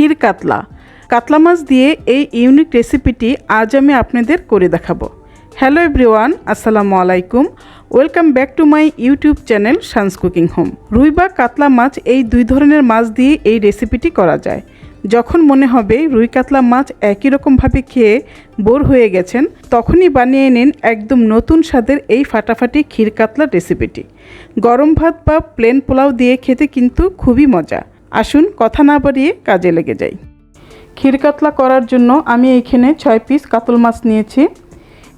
ক্ষীর কাতলা। কাতলা মাছ দিয়ে এই ইউনিক রেসিপিটি আজ আমি আপনাদের করে দেখাবো। হ্যালো এভরিওয়ান, আসসালামু আলাইকুম। Welcome back to my YouTube channel Shan's cooking home. রুই বা কাতলা মাছ এই দুই ধরনের মাছ দিয়ে এই রেসিপিটি করা যায়। যখন মনে হবে রুই কাতলা মাছ একই রকমভাবে খেয়ে বোর হয়ে গেছেন, তখনই বানিয়ে নিন একদম নতুন স্বাদের এই ফাটাফাটি ক্ষীর কাতলা রেসিপিটি। গরম ভাত বা প্লেন পোলাও দিয়ে খেতে কিন্তু খুবই মজা। আসুন কথা না বাড়িয়ে কাজে লেগে যাই। ক্ষীর কাতলা করার জন্য আমি এখানে ছয় পিস কাতল মাছ নিয়েছি।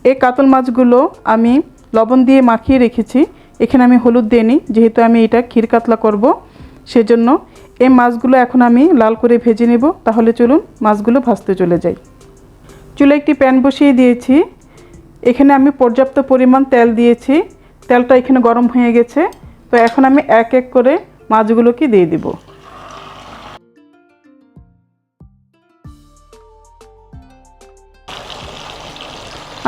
এই কাতল মাছগুলো আমি লবণ দিয়ে মাখিয়ে রেখেছি। এখানে আমি হলুদ দিয়ে নিই, যেহেতু আমি এটা ক্ষীর কাতলা করব। সেজন্য এই মাছগুলো এখন আমি লাল করে ভেজে নেব। তাহলে চলুন মাছগুলো ভাজতে চলে যাই। চুলে একটি প্যান বসিয়ে দিয়েছি। এখানে আমি পর্যাপ্ত পরিমাণ তেল দিয়েছি। তেলটা এখানে গরম হয়ে গেছে। তো এখন আমি এক এক করে মাছগুলোকে দিয়ে দিব।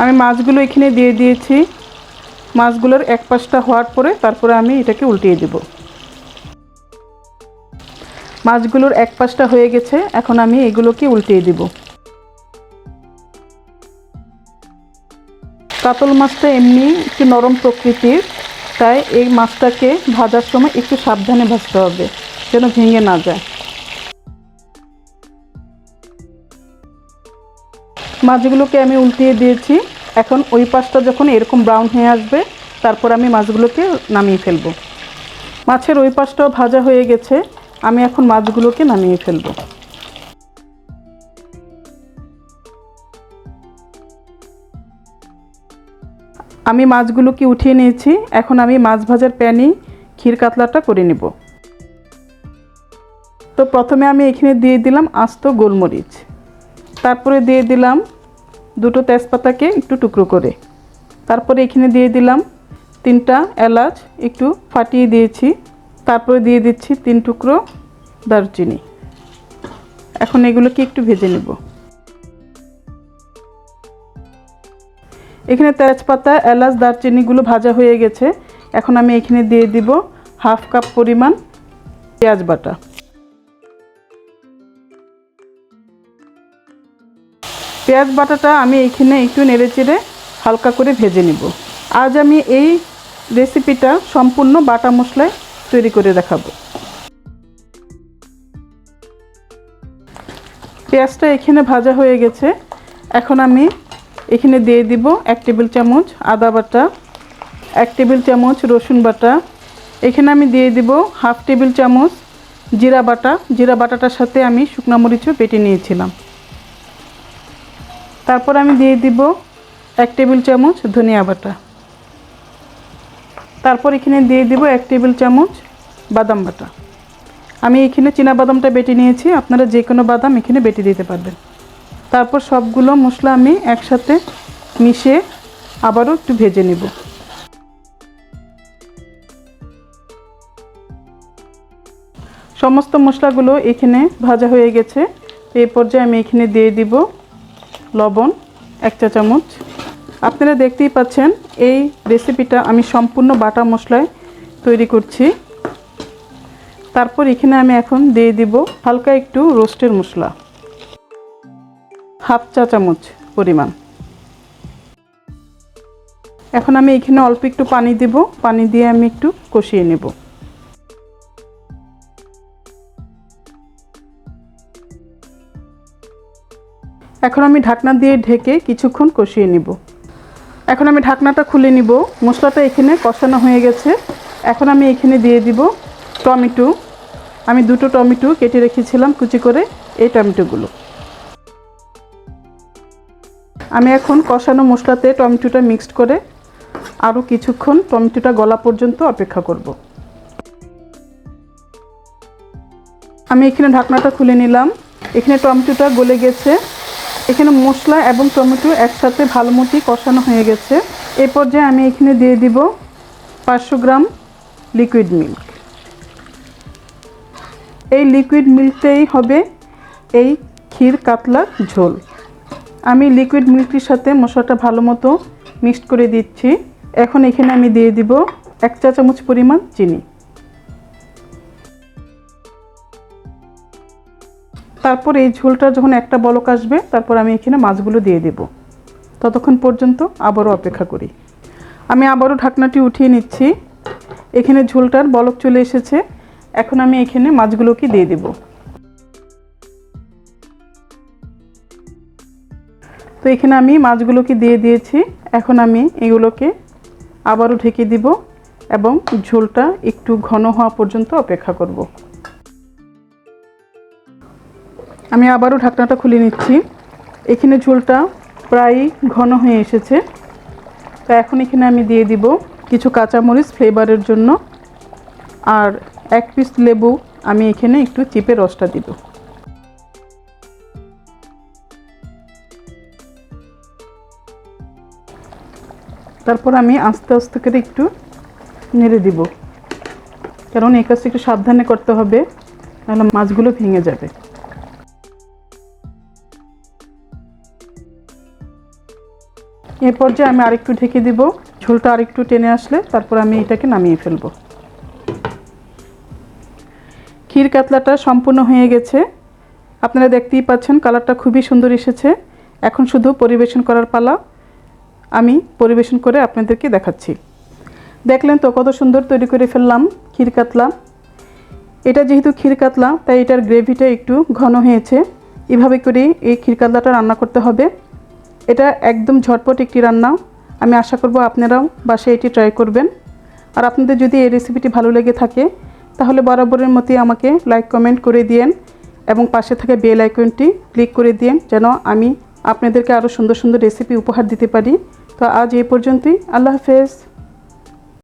আমি মাছগুলো এখানে দিয়ে দিয়েছি। মাছগুলোর এক পাশটা হওয়ার পরে তারপরে আমি এটাকে উল্টিয়ে দেব। মাছগুলোর এক পাশটা হয়ে গেছে, এখন আমি এগুলোকে উল্টিয়ে দেব। কাতল মাছটা এমনি একটু নরম প্রকৃতির, তাই এই মাছটাকে ভাজার সময় একটু সাবধানে ভাজতে হবে, যেন ভেঙে না যায়। মাছগুলোকে আমি উল্টিয়ে দিয়েছি। এখন ওই পাশটা যখন এরকম ব্রাউন হয়ে আসবে, তারপর আমি মাছগুলোকে নামিয়ে ফেলব। মাছের ওই পাশটাও ভাজা হয়ে গেছে, আমি এখন মাছগুলোকে নামিয়ে ফেলব। আমি মাছগুলোকে উঠিয়ে নিয়েছি, এখন আমি মাছ ভাজার প্যানেই ক্ষীর কাতলাটা করে নেব। তো প্রথমে আমি এখানে দিয়ে দিলাম আস্ত গোলমরিচ। তারপরে দিয়ে দিলাম দুটো তেজপাতাকে একটু টুকরো করে। তারপরে এখানে দিয়ে দিলাম তিনটা এলাচ একটু ফাটিয়ে দিয়েছি। তারপরে দিয়ে দিচ্ছি তিন টুকরো দারচিনি। এখন এগুলোকে একটু ভেজে নেব। এখানে তেজপাতা, এলাচ, দারচিনিগুলো ভাজা হয়ে গেছে। এখন আমি এখানে দিয়ে দিব হাফ কাপ পরিমাণ পেঁয়াজ বাটা। পেঁয়াজ বাটাটা আমি এইখানে একটু নেড়ে চেড়ে হালকা করে ভেজে নেব। আজ আমি এই রেসিপিটা সম্পূর্ণ বাটা মশলায় তৈরি করে দেখাবো। পেঁয়াজটা এখানে ভাজা হয়ে গেছে। এখন আমি এখানে দিয়ে দিব এক টেবিল চামচ আদা বাটা, এক টেবিল চামচ রসুন বাটা। এখানে আমি দিয়ে দিব হাফ টেবিল চামচ জিরা বাটা। জিরা বাটাটার সাথে আমি শুকনা মরিচও বেটে নিয়েছিলাম। তারপর আমি দিয়ে দিব এক টেবিল চামচ ধনিয়া বাটা। তারপর এখানে দিয়ে দিব এক টেবিল চামচ বাদাম বাটা। আমি এখানে চীনা বাদামটা বেটে নিয়েছি, আপনারা যে কোনো বাদাম এখানে বেটে দিতে পারবেন। তারপর সবগুলো মশলা আমি একসাথে মিশিয়ে আবারও একটু ভেজে নেব। সমস্ত মশলাগুলো এখানে ভাজা হয়ে গেছে। এই পর্যায়ে আমি এখানে দিয়ে দিব লবণ, এক চা চামচ আপনারা দেখতেই পাচ্ছেন, এই রেসিপিটা আমি সম্পূর্ণ বাটা মশলায় তৈরি করছি। তারপর এখানে আমি এখন দিয়ে দিব হালকা একটু রোস্টের মশলা। হাফ চা চামচ পরিমাণ। এখন আমি এখানে অল্প একটু পানি দেব। পানি দিয়ে আমি একটু কষিয়ে নেব। এখন আমি ঢাকনা দিয়ে ঢেকে কিছুক্ষণ কষিয়ে নিব। এখন আমি ঢাকনাটা খুলে নিব। মশলাটা এখানে কষানো হয়ে গেছে। এখন আমি এখানে দিয়ে দিব টমেটো। আমি দুটো টমেটো কেটে রেখেছিলাম কুচি করে এই টমেটোগুলো। আমি এখন কষানো মশলাতে টমেটোটা মিক্সড করে আরও কিছুক্ষণ টমেটোটা গলা পর্যন্ত অপেক্ষা করব। আমি এখানে ঢাকনাটা খুলে নিলাম। এখানে টমেটোটা গলে গেছে। এখানে মশলা এবং টমেটো একসাথে ভালো মতোই কষানো হয়ে গেছে। এই পর্যায়ে আমি এখানে দিয়ে দিব পাঁচশো গ্রাম লিকুইড মিল্ক এই লিকুইড মিল্কটাই হবে এই ক্ষীর কাতলার ঝোল। আমি লিকুইড মিল্কটির সাথে মশলাটা ভালো মতো মিক্সড করে দিচ্ছি। এখন এখানে আমি দিয়ে দিব এক চা চামচ পরিমাণ চিনি। তারপর এই ঝোলটা যখন একটা বলক আসবে, তারপর আমি এখানে মাছগুলো দিয়ে দেব। ততক্ষণ পর্যন্ত আবারও অপেক্ষা করি। আমি আবারও ঢাকনাটি উঠিয়ে নিচ্ছি। এখানে ঝোলটার বলক চলে এসেছে। এখন আমি এখানে মাছগুলোকে দিয়ে দেব। তো এখানে আমি মাছগুলোকে দিয়ে দিয়েছি। এখন আমি এগুলোকে আবারও ঢেকে দিব এবং ঝোলটা একটু ঘন হওয়া পর্যন্ত অপেক্ষা করব। আমি আবারও ঢাকনাটা খুলে নিচ্ছি। এখানে ঝোলটা প্রায় ঘন হয়ে এসেছে। তো এখন এখানে আমি দিয়ে দিব কিছু কাঁচামরিচ ফ্লেভারের জন্য। আর এক পিস লেবু আমি এখানে একটু চিপে রসটা দিব। তারপর আমি আস্তে আস্তে করে একটু নেড়ে দিব। কারণ এই কাজটা একটু সাবধানে করতে হবে, নাহলে মাছগুলো ভেঙে যাবে। এর পর্যায়ে আমি আরেকটু ঢেকে দিব। ঝোলটা আরেকটু টেনে আসলে তারপর আমি এটাকে নামিয়ে ফেলব। ক্ষীর কাতলাটা সম্পূর্ণ হয়ে গেছে। আপনারা দেখতেই পাচ্ছেন কালারটা খুবই সুন্দর এসেছে। এখন শুধু পরিবেশন করার পালা। আমি পরিবেশন করে আপনাদেরকে দেখাচ্ছি। দেখলেন তো কত সুন্দর তৈরি করে ফেললাম ক্ষীর কাতলা। এটা যেহেতু ক্ষীর কাতলা, তাই এটার গ্রেভিটা একটু ঘন হয়েছে। এভাবে করে এই ক্ষীর কাতলাটা রান্না করতে হবে। এটা একদম ঝটপট একটি রান্না। আমি আশা করব আপনারাও বাসায় এটি ট্রাই করবেন। আর আপনাদের যদি এই রেসিপিটি ভালো লেগে থাকে, তাহলে বরাবরের মতোই আমাকে লাইক কমেন্ট করে দিয়েন এবং পাশে থাকা বেল আইকনটি ক্লিক করে দিয়েন যেন আমি আপনাদেরকে আরও সুন্দর সুন্দর রেসিপি উপহার দিতে পারি। তো আজ এই পর্যন্তই। আল্লাহ হাফেজ।